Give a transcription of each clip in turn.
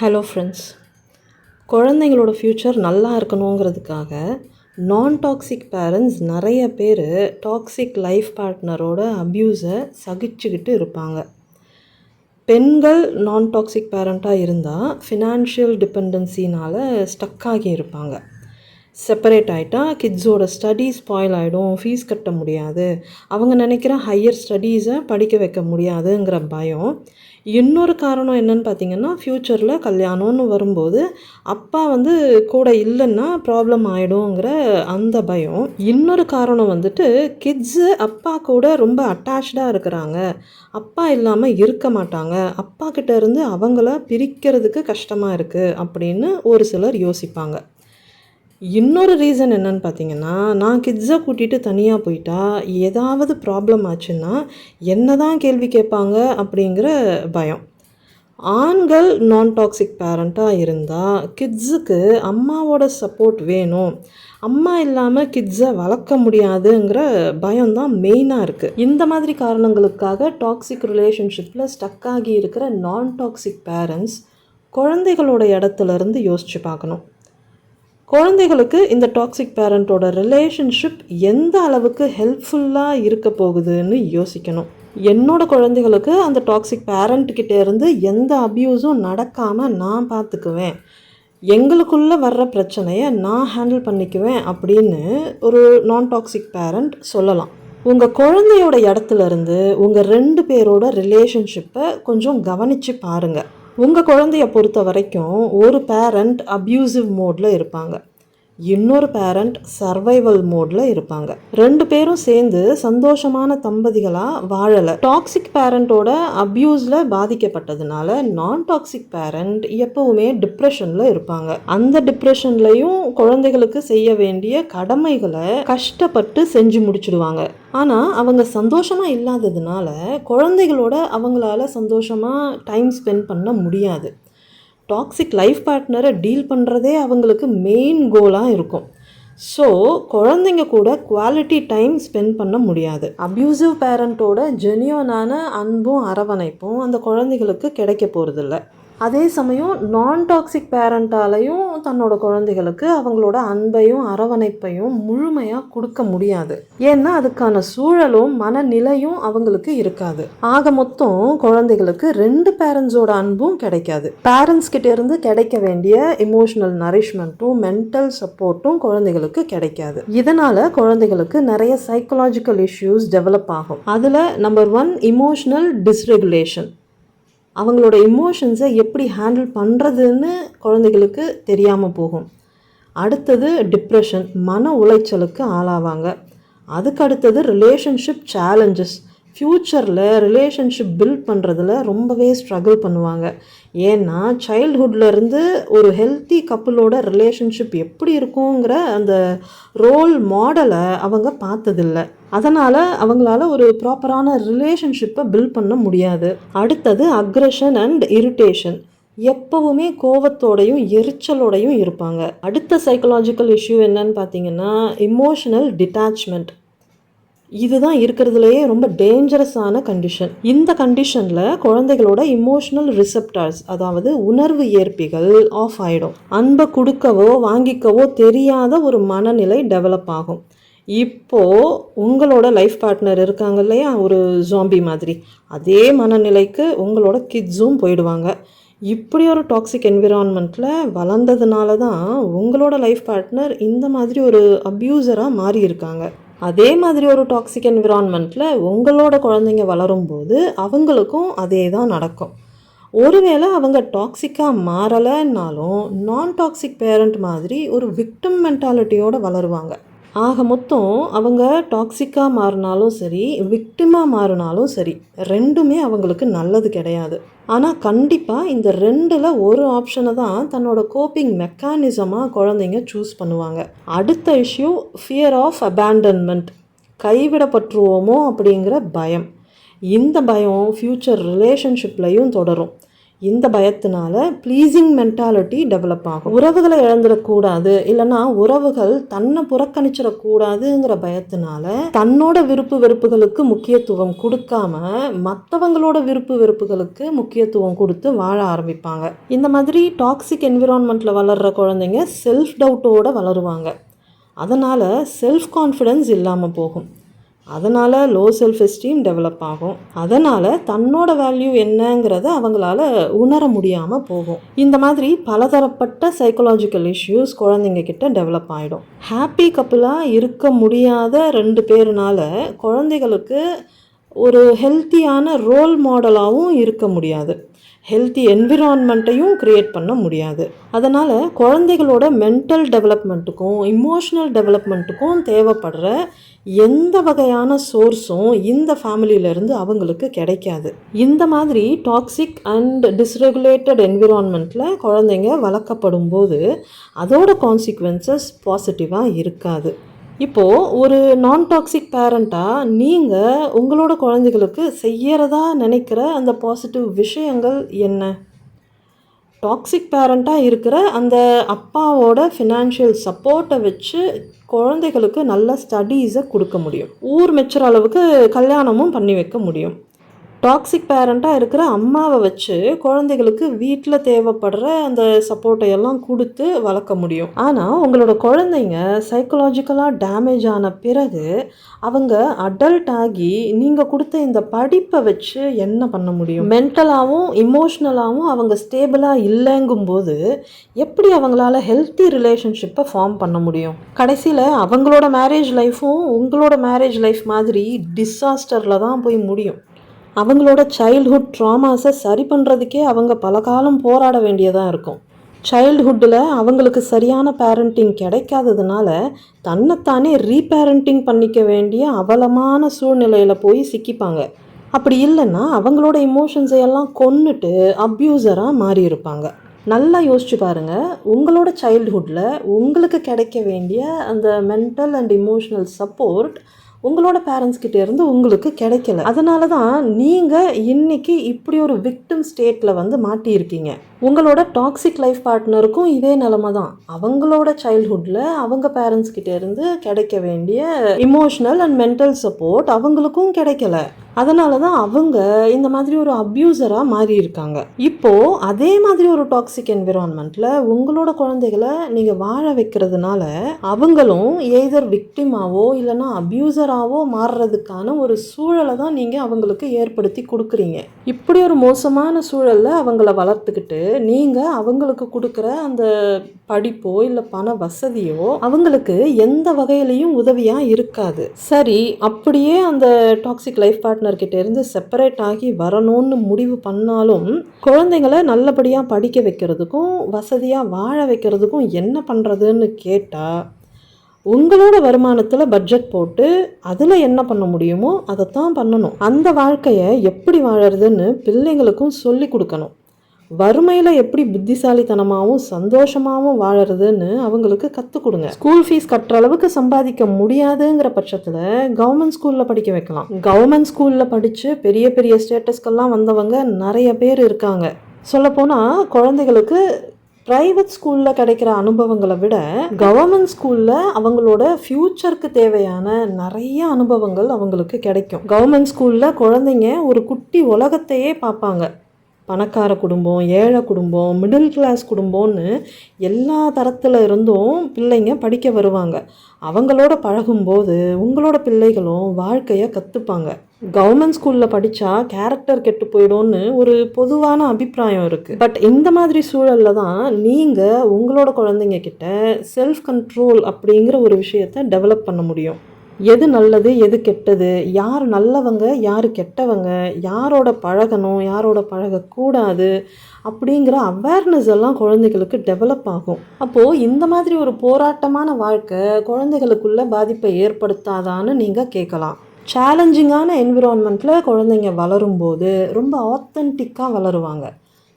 Hello friends குழந்தைங்களோட future நல்லா இருக்கணுங்கிறதுக்காக நான் டாக்ஸிக் பேரண்ட்ஸ் நிறைய பேர் டாக்ஸிக் லைஃப் பார்ட்னரோட அப்யூஸை சகிச்சுக்கிட்டு இருப்பாங்க. பெண்கள் நான் டாக்ஸிக் பேரண்ட்டாக இருந்தால் ஃபினான்ஷியல் டிபெண்டன்சினால் ஸ்டக் ஆகி இருப்பாங்க. செப்பரேட் ஆகிட்டா கிட்ஸோட ஸ்டடீஸ் ஸ்பாயில் ஆகிடும் ஃபீஸ் கட்ட முடியாது. அவங்க நினைக்கிற ஹையர் ஸ்டடீஸை படிக்க வைக்க முடியாதுங்கிற பயம். இன்னொரு காரணம் என்னன்னு பார்த்தீங்கன்னா ஃப்யூச்சரில் கல்யாணம்னு வரும்போது அப்பா வந்து கூட இல்லைன்னா ப்ராப்ளம் ஆகிடுங்கிற அந்த பயம். இன்னொரு காரணம் வந்துட்டு கிட்ஸு அப்பா கூட ரொம்ப அட்டாச்சாக இருக்கிறாங்க. அப்பா இல்லாமல் இருக்க மாட்டாங்க. அப்பா கிட்டேருந்து அவங்கள பிரிக்கிறதுக்கு கஷ்டமாக இருக்குது அப்படின்னு ஒரு சிலர் யோசிப்பாங்க. இன்னொரு ரீசன் என்னன்னு பார்த்தீங்கன்னா நான் கிட்ஸை கூட்டிகிட்டு தனியாக போயிட்டா ஏதாவது ப்ராப்ளம் ஆச்சுன்னா என்ன தான் கேள்வி கேட்பாங்க அப்படிங்கிற பயம். ஆண்கள் நான் டாக்ஸிக் பேரண்ட்டாக இருந்தால் கிட்ஸுக்கு அம்மாவோட சப்போர்ட் வேணும். அம்மா இல்லாமல் கிட்ஸை வளர்க்க முடியாதுங்கிற பயம்தான் மெயினாக இருக்குது இந்த மாதிரி காரணங்களுக்காக டாக்ஸிக் ரிலேஷன்ஷிப்பில் ஸ்டக் ஆகி இருக்கிற நான் டாக்ஸிக் பேரண்ட்ஸ் குழந்தைகளோட இடத்துல இருந்து யோசித்து பார்க்கணும். குழந்தைகளுக்கு இந்த டாக்ஸிக் பேரண்ட்டோட ரிலேஷன்ஷிப் எந்த அளவுக்கு ஹெல்ப்ஃபுல்லாக இருக்க போகுதுன்னு யோசிக்கணும். என்னோட குழந்தைகளுக்கு அந்த டாக்ஸிக் பேரண்ட்கிட்ட இருந்து எந்த அப்யூஸும் நடக்காமல் நான் பார்த்துக்குவேன் எங்களுக்குள்ளே வர்ற பிரச்சனையை நான் ஹேண்டில் பண்ணிக்குவேன் அப்படின்னு ஒரு நான் டாக்ஸிக் பேரண்ட் சொல்லலாம். உங்கள் குழந்தையோட இடத்துல இருந்து உங்கள் ரெண்டு பேரோட ரிலேஷன்ஷிப்பை கொஞ்சம் கவனித்து பாருங்கள் உங்கள் குழந்தைய பொறுத்த வரைக்கும் ஒரு பேரண்ட் அப்யூசிவ் மோடில் இருப்பாங்க. இன்னொரு பேரண்ட் சர்வைவல் மோடில் இருப்பாங்க. ரெண்டு பேரும் சேர்ந்து சந்தோஷமான தம்பதிகளாக வாழலை. டாக்ஸிக் பேரண்ட்டோட அப்யூஸில் பாதிக்கப்பட்டதுனால நான் டாக்ஸிக் பேரண்ட் எப்பவுமே டிப்ரெஷனில் இருப்பாங்க. அந்த டிப்ரெஷன்லையும் குழந்தைகளுக்கு செய்ய வேண்டிய கடமைகளை கஷ்டப்பட்டு செஞ்சு முடிச்சிடுவாங்க. ஆனால் அவங்க சந்தோஷமாக இல்லாததுனால குழந்தைகளோட அவங்களால சந்தோஷமாக டைம் ஸ்பெண்ட் பண்ண முடியாது. டாக்ஸிக் லைஃப் பார்ட்னரை டீல் பண்ணுறதே அவங்களுக்கு மெயின் கோலாக இருக்கும். ஸோ குழந்தைங்க கூட குவாலிட்டி டைம் ஸ்பெண்ட் பண்ண முடியாது. அப்யூசிவ் பேரண்ட்டோட ஜெனியூனான அன்பும் அரவணைப்பும் அந்த குழந்தைகளுக்கு கிடைக்க போகிறதில்ல அதே சமயம் நான் டாக்ஸிக் பேரண்ட்டாலையும் தன்னோட குழந்தைகளுக்கு அவங்களோட அன்பையும் அரவணைப்பையும் முழுமையாக கொடுக்க முடியாது. ஏன்னா அதுக்கான சூழலும் மனநிலையும் அவங்களுக்கு இருக்காது. ஆக மொத்தம் குழந்தைகளுக்கு ரெண்டு பேரண்ட்ஸோட அன்பும் கிடைக்காது. பேரண்ட்ஸ் கிட்ட இருந்து கிடைக்க வேண்டிய இமோஷனல் நரிஷ்மெண்ட்டும் மென்டல் சப்போர்ட்டும் குழந்தைகளுக்கு கிடைக்காது. இதனால குழந்தைகளுக்கு நிறைய சைக்கலாஜிக்கல் இஷ்யூஸ் டெவலப் ஆகும். அதில் நம்பர் ஒன் இமோஷனல் டிஸ்ரெகுலேஷன் அவங்களோட இமோஷன்ஸை எப்படி ஹேண்டில் பண்ணுறதுன்னு குழந்தைகளுக்கு தெரியாமல் போகும். அடுத்தது டிப்ரெஷன் மன உளைச்சலுக்கு ஆளாவாங்க. அதுக்கு அடுத்தது ரிலேஷன்ஷிப் சேலஞ்சஸ் ஃப்யூச்சரில் ரிலேஷன்ஷிப் பில்ட் பண்ணுறதுல ரொம்பவே ஸ்ட்ரகிள் பண்ணுவாங்க. ஏன்னா சைல்ட்ஹுட்லேருந்து ஒரு ஹெல்த்தி கப்புளோட ரிலேஷன்ஷிப் எப்படி இருக்குங்கிற அந்த ரோல் மாடலை அவங்க பார்த்ததில்ல. அதனால் அவங்களால ஒரு ப்ராப்பரான ரிலேஷன்ஷிப்பை பில்ட் பண்ண முடியாது. அடுத்தது அக்ரெஷன் அண்ட் இரிட்டேஷன் எப்பவுமே கோவத்தோடையும் எரிச்சலோடையும் இருப்பாங்க. அடுத்த சைக்கலாஜிக்கல் இஷ்யூ என்னன்னு பார்த்தீங்கன்னா இமோஷனல் டிட்டாச்மெண்ட் இதுதான் இருக்கிறதுலையே ரொம்ப டேஞ்சரஸான கண்டிஷன் இந்த கண்டிஷனில் குழந்தைகளோட இமோஷனல் ரிசப்டார்ஸ் அதாவது உணர்வு ஏற்பிகள் ஆஃப் ஆகிடும் அன்பை கொடுக்கவோ வாங்கிக்கவோ தெரியாத ஒரு மனநிலை டெவலப் ஆகும். இப்போது உங்களோட லைஃப் பார்ட்னர் இருக்காங்க இல்லையா? ஒரு ஜாம்பி மாதிரி. அதே மனநிலைக்கு உங்களோட கிட்ஸும் போயிடுவாங்க. இப்படி ஒரு டாக்ஸிக் என்விரான்மெண்ட்டில் வளர்ந்ததுனால தான் உங்களோட லைஃப் பார்ட்னர் இந்த மாதிரி ஒரு அப்யூசராக மாறி இருக்காங்க. அதே மாதிரி ஒரு டாக்ஸிக் என்விரான்மெண்ட்டில் உங்களோட குழந்தைங்க வளரும்போது அவங்களுக்கும் அதே தான் நடக்கும். ஒருவேளை அவங்க டாக்ஸிக்காக மாறலைன்னாலும் நான் டாக்ஸிக் பேரண்ட் மாதிரி ஒரு விக்டம் மென்டாலிட்டியோடு வளருவாங்க. ஆக மொத்தம் அவங்க டாக்ஸிக்காக மாறினாலும் சரி விக்டிமாக மாறினாலும் சரி ரெண்டுமே அவங்களுக்கு நல்லது கிடையாது. ஆனால் கண்டிப்பாக இந்த ரெண்டில் ஒரு ஆப்ஷனை தான் தன்னோட கோப்பிங் மெக்கானிசமாக குழந்தைங்க சூஸ் பண்ணுவாங்க. அடுத்த இஷ்யூ ஃபியர் ஆஃப் அபேண்டன்மெண்ட் கைவிடப்பட்டுருவோமோ அப்படிங்கிற பயம். இந்த பயம் ஃப்யூச்சர் ரிலேஷன்ஷிப்லையும் தொடரும். இந்த பயத்தினால ப்ளீஸிங் மென்டாலிட்டி டெவலப் ஆகும். உறவுகளை இழந்துடக்கூடாது இல்லைன்னா உறவுகள் தன்னை புறக்கணிச்சிடக்கூடாதுங்கிற பயத்தினால தன்னோட விருப்பு வெறுப்புகளுக்கு முக்கியத்துவம் கொடுக்காம மற்றவங்களோட விருப்பு வெறுப்புகளுக்கு முக்கியத்துவம் கொடுத்து வாழ ஆரம்பிப்பாங்க. இந்த மாதிரி டாக்ஸிக் என்விரான்மெண்ட்டில் வளர்ற குழந்தைங்க செல்ஃப் டவுட்டோட வளருவாங்க. அதனால் செல்ஃப் கான்ஃபிடென்ஸ் இல்லாமல் போகும். அதனால் லோ செல்ஃப் எஸ்டீம் டெவலப் ஆகும். அதனால் தன்னோட வேல்யூ என்னங்கிறத அவங்களால உணர முடியாமல் போகும். இந்த மாதிரி பலதரப்பட்ட சைக்கலாஜிக்கல் இஷ்யூஸ் குழந்தைங்க கிட்ட டெவலப் ஆகிடும் ஹாப்பி கப்புலாக இருக்க முடியாத ரெண்டு பேருனால குழந்தைகளுக்கு ஒரு ஹெல்த்தியான ரோல் மாடலாகவும் இருக்க முடியாது. ஹெல்த்தி என்விரான்மெண்ட்டையும் க்ரியேட் பண்ண முடியாது. அதனால் குழந்தைகளோட மென்டல் டெவலப்மெண்ட்டுக்கும் இமோஷ்னல் டெவலப்மெண்ட்டுக்கும் தேவைப்படுற எந்த வகையான சோர்ஸும் இந்த ஃபேமிலியிலேருந்து அவங்களுக்கு கிடைக்காது. இந்த மாதிரி டாக்ஸிக் அண்ட் டிஸ்ரெகுலேட்டட் என்விரான்மெண்ட்டில் குழந்தைங்க வளர்க்கப்படும் போது அதோட கான்சிக்வன்சஸ் பாசிட்டிவாக இருக்காது. இப்போது ஒரு நான் டாக்ஸிக் பேரண்ட்டாக நீங்கள் உங்களோட குழந்தைகளுக்கு செய்யறதா நினைக்கிற அந்த பாசிட்டிவ் விஷயங்கள் என்ன? டாக்ஸிக் பேரண்ட்டாக இருக்கிற அந்த அப்பாவோட ஃபினான்ஷியல் சப்போர்ட்டை வச்சு குழந்தைகளுக்கு நல்ல ஸ்டடீஸை கொடுக்க முடியும். ஊர் மெச்சுற அளவுக்கு கல்யாணமும் பண்ணி வைக்க முடியும். டாக்ஸிக் பேரண்ட்டாக இருக்கிற அம்மாவை வச்சு குழந்தைகளுக்கு வீட்டில் தேவைப்படுற அந்த சப்போர்ட்டை எல்லாம் கொடுத்து வளர்க்க முடியும். ஆனால் உங்களோட குழந்தைங்க சைக்கலாஜிக்கலாக டேமேஜ் ஆன பிறகு அவங்க அடல்ட் ஆகி நீங்கள் கொடுத்த இந்த படிப்பை வச்சு என்ன பண்ண முடியும்? மென்டலாகவும் இமோஷ்னலாகவும் அவங்க ஸ்டேபிளாக இல்லைங்கும்போது எப்படி அவங்களால ஹெல்த்தி ரிலேஷன்ஷிப்பை ஃபார்ம் பண்ண முடியும்? கடைசியில் அவங்களோட மேரேஜ் லைஃப்பும் உங்களோட மேரேஜ் லைஃப் மாதிரி டிசாஸ்டரில் தான் போய் முடியும். அவங்களோட சைல்ட்ஹுட் ட்ராமாஸை சரி பண்ணுறதுக்கே அவங்க பல காலம் போராட வேண்டியதாக இருக்கும். சைல்ட்ஹுட்டில் அவங்களுக்கு சரியான பேரண்டிங் கிடைக்காததுனால தன்னைத்தானே ரீபேரண்டிங் பண்ணிக்க வேண்டிய அவலமான சூழ்நிலையில் போய் சிக்கிப்பாங்க. அப்படி இல்லைன்னா அவங்களோட இமோஷன்ஸை எல்லாம் கொன்னுட்டு அப்யூசராக மாறியிருப்பாங்க. நல்லா யோசிச்சு பாருங்கள் உங்களோட சைல்ட்ஹுட்டில் உங்களுக்கு கிடைக்க வேண்டிய அந்த மென்டல் அண்ட் இமோஷனல் சப்போர்ட் உங்களோட பேரண்ட்ஸ் கிட்ட இருந்து உங்களுக்கு கிடைக்கல. அதனால தான் நீங்கள் இன்னைக்கு இப்படி ஒரு விக்டிம் ஸ்டேட்டில் வந்து மாட்டியிருக்கீங்க. உங்களோட டாக்ஸிக் லைஃப் பார்ட்னருக்கும் இதே நிலமை தான் அவங்களோட சைல்ட்ஹுட்டில் அவங்க பேரண்ட்ஸ் இருந்து கிடைக்க வேண்டிய இமோஷனல் அண்ட் மென்டல் சப்போர்ட் அவங்களுக்கும் கிடைக்கல. அதனால தான் அவங்க இந்த மாதிரி ஒரு அப்யூசராக மாறி இருக்காங்க இப்போது அதே மாதிரி ஒரு டாக்ஸிக் என்விரான்மெண்ட்டில் உங்களோட குழந்தைகளை நீங்கள் வாழ வைக்கிறதுனால அவங்களும் எய்தர் விக்டிமாவோ இல்லைன்னா அப்யூசராகவோ மாறுறதுக்கான ஒரு சூழலை தான் நீங்கள் அவங்களுக்கு ஏற்படுத்தி கொடுக்குறீங்க. இப்படி ஒரு மோசமான சூழலில் அவங்கள வளர்த்துக்கிட்டு நீங்கள் அவங்களுக்கு கொடுக்குற அந்த படிப்போ இல்லை பண வசதியோ அவங்களுக்கு எந்த வகையிலையும் உதவியாக இருக்காது. சரி அப்படியே அந்த டாக்ஸிக் லைஃப் பார்ட்னர்கிட்ட இருந்து செப்பரேட் ஆகி வரணும்னு முடிவு பண்ணாலும் குழந்தைங்களை நல்லபடியாக படிக்க வைக்கிறதுக்கும் வசதியாக வாழ வைக்கிறதுக்கும் என்ன பண்ணுறதுன்னு கேட்டால் உங்களோட வருமானத்தில் பட்ஜெட் போட்டு அதில் என்ன பண்ண முடியுமோ அதைத்தான் பண்ணணும். அந்த வாழ்க்கையை எப்படி வாழறதுன்னு பிள்ளைங்களுக்கும் சொல்லி கொடுக்கணும். வறுமையில் எப்படி புத்திசாலித்தனமாகவும் சந்தோஷமாகவும் வாழறதுன்னு அவங்களுக்கு கற்றுக் கொடுங்க. ஸ்கூல் ஃபீஸ் கட்டுற அளவுக்கு சம்பாதிக்க முடியாதுங்கிற பட்சத்தில் கவர்மெண்ட் ஸ்கூலில் படிக்க வைக்கலாம். கவர்மெண்ட் ஸ்கூலில் படித்து பெரிய பெரிய ஸ்டேட்டஸ்க்கெல்லாம் வந்தவங்க நிறைய பேர் இருக்காங்க. சொல்லப்போனால் குழந்தைகளுக்கு ப்ரைவேட் ஸ்கூலில் கிடைக்கிற அனுபவங்களை விட கவர்மெண்ட் ஸ்கூலில் அவங்களோட ஃப்யூச்சருக்கு தேவையான நிறைய அனுபவங்கள் அவங்களுக்கு கிடைக்கும். கவர்மெண்ட் ஸ்கூலில் குழந்தைங்க ஒரு குட்டி உலகத்தையே பார்ப்பாங்க. பணக்கார குடும்பம் ஏழை குடும்பம் மிடில் கிளாஸ் குடும்பம்னு எல்லா தரத்தில் இருந்தும் பிள்ளைங்க படிக்க வருவாங்க. அவங்களோட பழகும்போது உங்களோட பிள்ளைகளும் வாழ்க்கையை கற்றுப்பாங்க கவர்மெண்ட் ஸ்கூலில் படித்தா கேரக்டர் கெட்டு போயிடும்னு ஒரு பொதுவான அபிப்பிராயம் இருக்குது பட் இந்த மாதிரி சூழலில் தான் நீங்கள் உங்களோட குழந்தைங்க கிட்ட செல்ஃப் கண்ட்ரோல் அப்படிங்கிற ஒரு விஷயத்தை டெவலப் பண்ண முடியும். எது நல்லது எது கெட்டது யார் நல்லவங்க யார் கெட்டவங்க யாரோட பழகணும் யாரோட பழகக்கூடாது அப்படிங்கிற அவேர்னஸ் எல்லாம் குழந்தைகளுக்கு டெவலப் ஆகும். அப்போது இந்த மாதிரி ஒரு போராட்டமான வாழ்க்கை குழந்தைகளுக்குள்ள பாதிப்பை ஏற்படுத்தாதான்னு நீங்கள் கேட்கலாம். சேலஞ்சிங்கான என்விரான்மெண்ட்டில் குழந்தைங்க வளரும்போது ரொம்ப ஆத்தென்டிக்காக வளருவாங்க.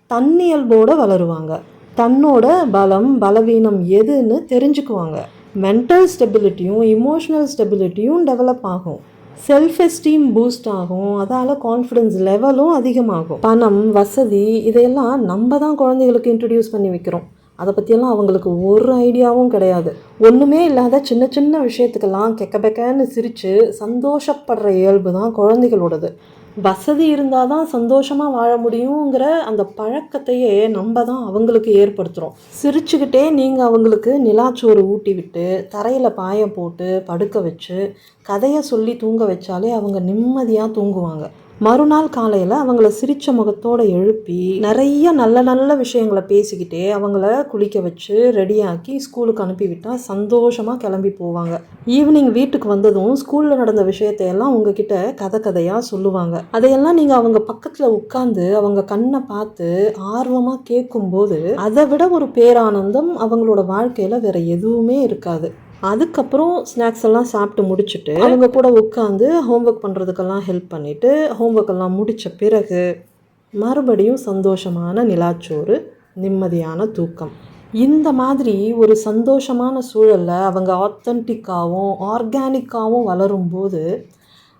தன்னியல்போடு வளருவாங்க. தன்னோட பலம் பலவீனம் எதுன்னு தெரிஞ்சுக்குவாங்க. மென்டல் ஸ்டெபிலிட்டியும் இமோஷ்னல் ஸ்டெபிலிட்டியும் டெவலப் ஆகும். செல்ஃப் எஸ்டீம் பூஸ்ட் ஆகும். அதால் கான்ஃபிடென்ஸ் லெவலும் அதிகமாகும். பணம் வசதி இதையெல்லாம் நம்ம தான் குழந்தைகளுக்கு இன்ட்ரடியூஸ் பண்ணி வைக்கிறோம். அதை பற்றியெல்லாம் அவங்களுக்கு ஒரு ஐடியாவும் கிடையாது. ஒன்றுமே இல்லாத சின்ன சின்ன விஷயத்துக்கெல்லாம் கெக்க பெக்கன்னு சிரித்து சந்தோஷப்படுற இயல்பு தான் குழந்தைகளோடது. வசதி இருந்தால் தான் சந்தோஷமாக வாழ முடியுங்கிற அந்த பழக்கத்தையே நம்ம தான் அவங்களுக்கு ஏற்படுத்துகிறோம் சிரிச்சுக்கிட்டே நீங்கள் அவங்களுக்கு நிலாச்சோறு ஊட்டி விட்டு தரையில் பாயம் போட்டு படுக்க வச்சு கதையை சொல்லி தூங்க வச்சாலே அவங்க நிம்மதியாக தூங்குவாங்க. மறுநாள் காலையில் அவங்கள சிரித்த முகத்தோடு எழுப்பி நிறைய நல்ல நல்ல விஷயங்களை பேசிக்கிட்டே அவங்கள குளிக்க வச்சு ரெடியாக்கி ஸ்கூலுக்கு அனுப்பிவிட்டால் சந்தோஷமாக கிளம்பி போவாங்க. ஈவினிங் வீட்டுக்கு வந்ததும் ஸ்கூலில் நடந்த விஷயத்தையெல்லாம் உங்ககிட்ட கதை கதையாக சொல்லுவாங்க. அதையெல்லாம் நீங்கள் அவங்க பக்கத்தில் உட்காந்து அவங்க கண்ணை பார்த்து ஆர்வமாக கேட்கும்போது அதை விட ஒரு பேரானந்தம் அவங்களோட வாழ்க்கையில் வேற எதுவுமே இருக்காது. அதுக்கப்புறம் ஸ்நாக்ஸ் எல்லாம் சாப்பிட்டு முடிச்சுட்டு அவங்க கூட உட்காந்து ஹோம்ஒர்க் பண்ணுறதுக்கெல்லாம் ஹெல்ப் பண்ணிவிட்டு ஹோம்ஒர்க் எல்லாம் முடித்த பிறகு மறுபடியும் சந்தோஷமான நிலாச்சோறு நிம்மதியான தூக்கம். இந்த மாதிரி ஒரு சந்தோஷமான சூழலில் அவங்க ஆத்தன்டிக்காகவும் ஆர்கானிக்காகவும் வளரும்போது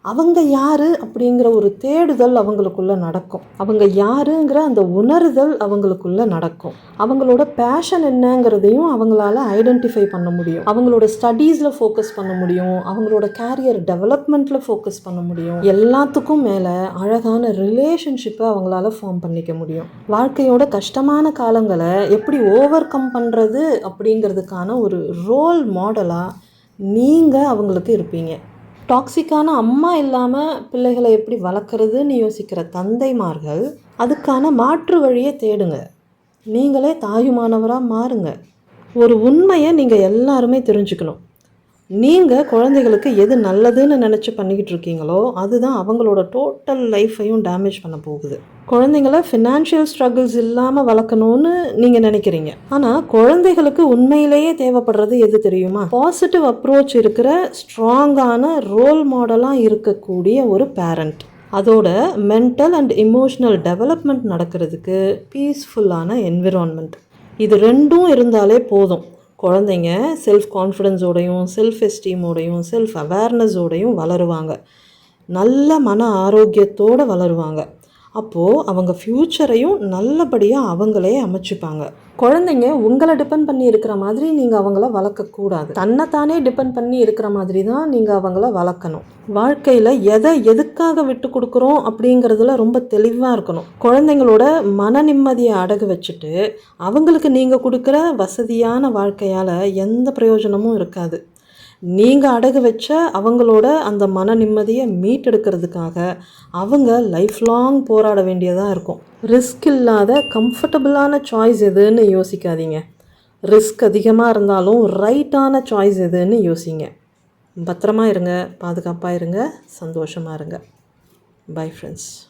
அவங்க யார் அப்படிங்கிற ஒரு தேடுதல் அவங்களுக்குள்ளே நடக்கும். அவங்க யாருங்கிற அந்த உணர்தல் அவங்களுக்குள்ளே நடக்கும். அவங்களோட பேஷன் என்னங்கிறதையும் அவங்களால ஐடென்டிஃபை பண்ண முடியும். அவங்களோட ஸ்டடீஸில் ஃபோக்கஸ் பண்ண முடியும். அவங்களோட கேரியர் டெவலப்மெண்ட்டில் ஃபோக்கஸ் பண்ண முடியும். எல்லாத்துக்கும் மேலே அழகான ரிலேஷன்ஷிப்பை அவங்களால ஃபார்ம் பண்ணிக்க முடியும். வாழ்க்கையோட கஷ்டமான காலங்களை எப்படி ஓவர் கம் பண்ணுறது அப்படிங்கிறதுக்கான ஒரு ரோல் மாடலாக நீங்கள் அவங்களுக்கு இருப்பீங்க. டாக்ஸிக்கான அம்மா இல்லாமல் பிள்ளைகளை எப்படி வளர்க்குறதுன்னு யோசிக்கிற தந்தைமார்கள் அதுக்கான மாற்று வழியை தேடுங்க. நீங்களே தாயுமானவராக மாறுங்க. ஒரு உண்மையை நீங்கள் எல்லாருமே தெரிஞ்சுக்கணும். நீங்கள் குழந்தைகளுக்கு எது நல்லதுன்னு நினச்சி பண்ணிக்கிட்டு இருக்கீங்களோ அதுதான் அவங்களோட டோட்டல் லைஃப்பையும் டேமேஜ் பண்ண போகுது. குழந்தைங்கள ஃபினான்ஷியல் ஸ்ட்ரகிள்ஸ் இல்லாமல் வளர்க்கணும்னு நீங்கள் நினைக்கிறீங்க. ஆனால் குழந்தைகளுக்கு உண்மையிலேயே தேவைப்படுறது எது தெரியுமா? பாசிட்டிவ் அப்ரோச் இருக்கிற ஸ்ட்ராங்கான ரோல் மாடலாக இருக்கக்கூடிய ஒரு பேரண்ட் அதோட மென்டல் அண்ட் இமோஷனல் டெவலப்மெண்ட் நடக்கிறதுக்கு பீஸ்ஃபுல்லான என்விரான்மெண்ட் இது ரெண்டும் இருந்தாலே போதும். குழந்தைங்க செல்ஃப் கான்ஃபிடென்ஸோடையும் செல்ஃப் எஸ்டீமோடையும் செல்ஃப் அவேர்னஸோடையும் வளருவாங்க. நல்ல மன ஆரோக்கியத்தோடு வளருவாங்க. அப்போது அவங்க ஃப்யூச்சரையும் நல்லபடியாக அவங்களே அமைச்சுப்பாங்க. குழந்தைங்க உங்களை டிபெண்ட் பண்ணி இருக்கிற மாதிரி நீங்கள் அவங்கள வளர்க்கக்கூடாது தன்னைத்தானே டிபெண்ட் பண்ணி இருக்கிற மாதிரி தான் நீங்கள் அவங்கள வளர்க்கணும். வாழ்க்கையில் எதை எதுக்காக விட்டு கொடுக்குறோம் அப்படிங்கிறதுல ரொம்ப தெளிவாக இருக்கணும். குழந்தைங்களோட மன நிம்மதியை அடகு வச்சுட்டு அவங்களுக்கு நீங்கள் கொடுக்குற வசதியான வாழ்க்கையால் எந்த பிரயோஜனமும் இருக்காது. நீங்கள் அடகு வச்ச அவங்களோட அந்த மன நிம்மதியை மீட்டெடுக்கிறதுக்காக அவங்க லைஃப் லாங் போராட வேண்டியதாக இருக்கும். ரிஸ்க் இல்லாத கம்ஃபர்டபுளான சாய்ஸ் எதுன்னு யோசிக்காதீங்க. ரிஸ்க் அதிகமாக இருந்தாலும் ரைட்டான சாய்ஸ் எதுன்னு யோசிங்க. பத்திரமா இருங்க பாதுகாப்பாக இருங்க சந்தோஷமாக இருங்க. Bye friends